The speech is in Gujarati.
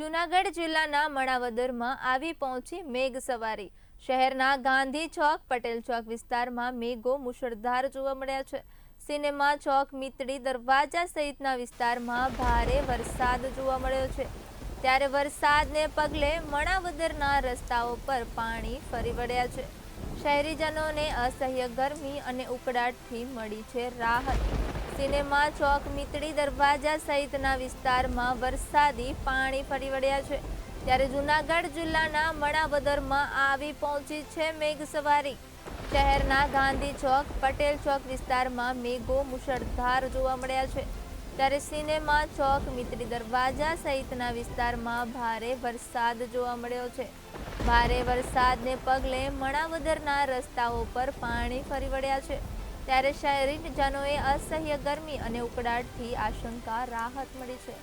જૂનાગઢ જિલ્લાના મણાવદરમાં આવી પહોંચી મેઘ સવારી. શહેરના ગાંધી ચોક, પટેલ ચોક વિસ્તારમાં મેઘો મુશળધાર જોવા મળ્યા છે. સિનેમા ચોક, મીતડી દરવાજા સહિતના વિસ્તારમાં ભારે વરસાદ જોવા મળ્યો છે. ત્યારે વરસાદને પગલે મણાવદરના રસ્તાઓ પર પાણી ફરી વળ્યા છે. શહેરીજનોને અસહ્ય ગરમી અને ઉકળાટથી મળી છે રાહત. સિનેમા ચોક મીતડી દરવાજા સહિતના વિસ્તારમાં વરસાદી પાણી ફરી વળ્યા છે. ત્યારે જૂનાગઢ જિલ્લાના મણાવદરમાં આવી પહોંચી છે મેઘ સવારી શહેરના ગાંધી ચોક, પટેલ ચોક વિસ્તારમાં મેઘો મુશળધાર જોવા મળ્યા છે. ત્યારે સિનેમા ચોક મિત્રી દરવાજા સહિતના વિસ્તારમાં ભારે વરસાદ જોવા મળ્યો છે. ભારે વરસાદને પગલે મણાવદરના રસ્તાઓ પર પાણી ફરી વળ્યા છે. ત્યારે શહેરીજનોએ અસહ્ય ગરમી અને ઉકળાટથી આશંકા રાહત મળી છે.